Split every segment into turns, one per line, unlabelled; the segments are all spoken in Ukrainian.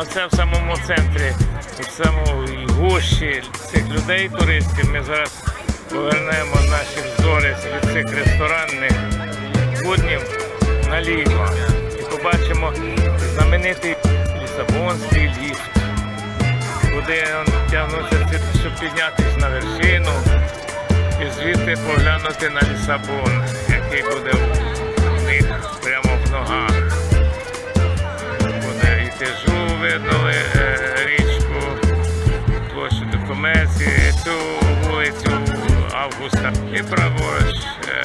оце в самому центрі, в самому гущі цих людей, туристів, ми зараз повернемо наші взори від цих ресторанних буднів наліво і побачимо знаменитий Лісабонський ліфт, куди тягнуться, щоб піднятися на вершину і звідти поглянути на Лісабон, який буде в них прямо в ногах. Комерції, цю вулицю Августа і праворуч е,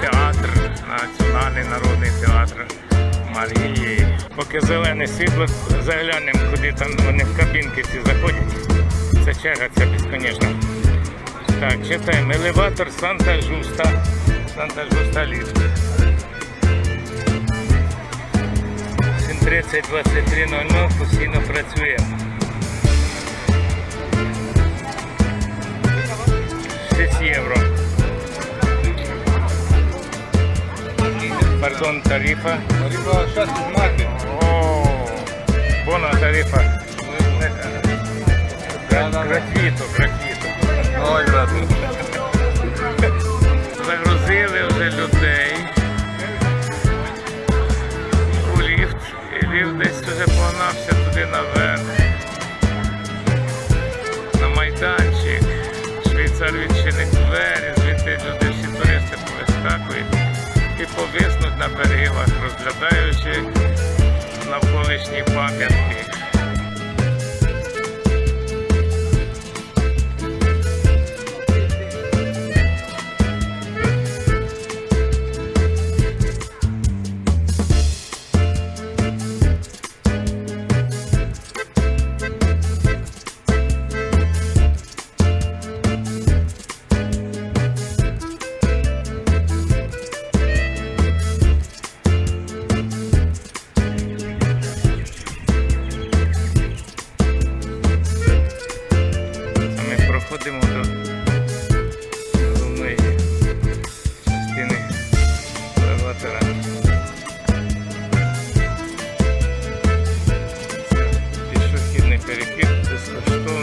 театр, Національний народний театр Марії. Поки зелене світло, заглянемо, куди там вони в кабінки ці заходять. Це черга, це безконечно. Так, читаємо. Елеватор Санта Жуста. Санта Жуста ліфт. 7.30, 23.00 постійно працює. Тарифа.
Arriva 6 marche.
О, buona tariffa. Гратвіто, гратвіто.
Ой, брате.
Загрузили вже людей у ліфт. І ліфт десь вже погнався туди наверх. На майданчик. Швейцар відчинить двері, звідти люди всі туристи повискакують і повиснуть на перилах, розглядаючи навколишні пам'ятки. Ми проходимо до головної частини. Це пішохідний перехід безкоштовний.